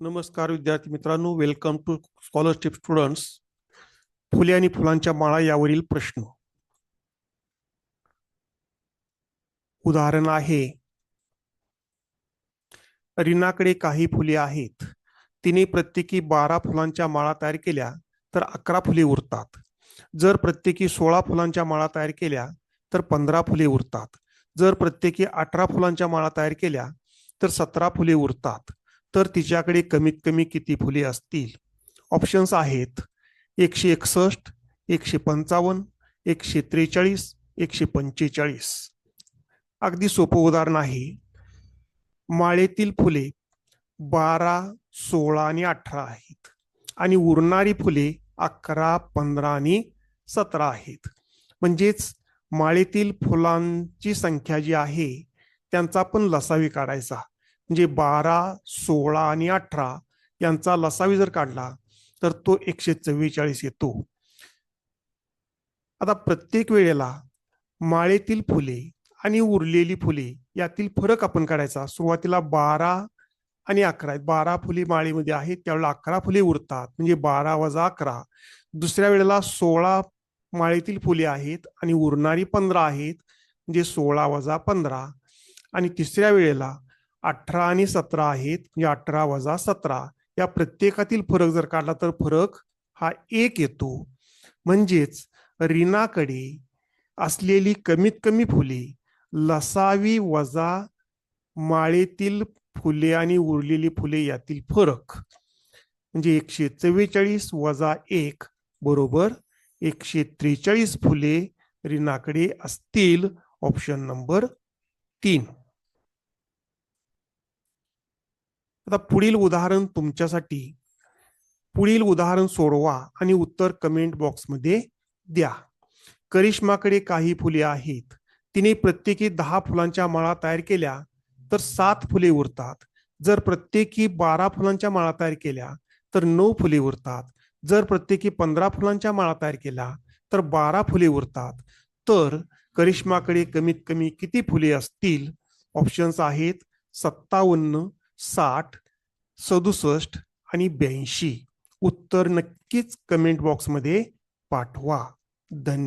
नमस्कार विद्यार्थी मित्रांनो वेलकम टू स्कॉलरशिप स्टुडंट्स फुले आणि फुलांच्या माळा यावरील प्रश्न. उदाहरण आहे रीनाकडे काही फुले आहेत. तिने प्रत्येकी बारा फुलांच्या माळा तयार केल्या तर अकरा फुले उरतात. जर प्रत्येकी सोळा फुलांच्या माळा तयार केल्या तर पंधरा फुले उरतात. जर प्रत्येकी अठरा फुलांच्या माळा तयार केल्या तर सतरा फुले उरतात. तर तिच्याकडे कमीत कमी किती फुले असतील? ऑप्शन्स आहेत. एकशे एकसष्ट एकशे पंचावन्न एकशे त्रेचाळीस एकशे पंचेचाळीस. अगदी सोपं उदाहरण आहे. माळेतील फुले बारा सोळा आणि अठरा आहेत. आणि उरणारी फुले अकरा पंधरा आणि सतरा आहेत. म्हणजेच माळेतील फुलांची संख्या जी आहे त्यांचा पण लसावी काढायचा. म्हणजे बारा सोळा आणि अठरा यांचा लसावी जर काढला तर तो एकशे चव्वेचाळीस येतो. आता प्रत्येक वेळेला माळेतील फुले आणि उरलेली फुले यातील फरक आपण काढायचा. सुरुवातीला बारा आणि अकरा आहेत. बारा फुले माळेमध्ये आहेत त्यावेळेला अकरा फुले उरतात म्हणजे बारा वजा अकरा. दुसऱ्या वेळेला सोळा माळेतील फुले आहेत आणि उरणारी पंधरा आहेत म्हणजे सोळा वजा पंधरा. आणि तिसऱ्या वेळेला अठरा आणि सतरा आहेत म्हणजे अठरा वजा सतरा. या प्रत्येकातील फरक जर काढला तर फरक हा एक येतो. म्हणजेच रीनाकडे असलेली कमीत कमी फुले लसावी वजा माळेतील फुले आणि उरलेली फुले यातील फरक. म्हणजे एकशे चव्वेचाळीस वजा एक बरोबर एकशे त्रेचाळीस फुले रीनाकडे असतील ऑप्शन नंबर तीन. आता पुढील उदाहरण तुमच्यासाठी. पुढील उदाहरण सोडवा आणि उत्तर कमेंट बॉक्समध्ये द्या. करिश्माकडे काही फुले आहेत. तिने प्रत्येकी दहा फुलांच्या माळा तयार केल्या तर सात फुले उरतात. जर प्रत्येकी बारा फुलांच्या माळा तयार केल्या तर नऊ फुले उरतात. जर प्रत्येकी पंधरा फुलांच्या माळा तयार केल्या तर बारा फुले उरतात. तर करिश्माकडे कमीत कमी किती फुले असतील? ऑप्शन्स आहेत सत्तावन्न साठ सदुसष्ट आणि ब्याऐंशी. उत्तर नक्कीच कमेंट बॉक्समध्ये पाठवा. धन्यवाद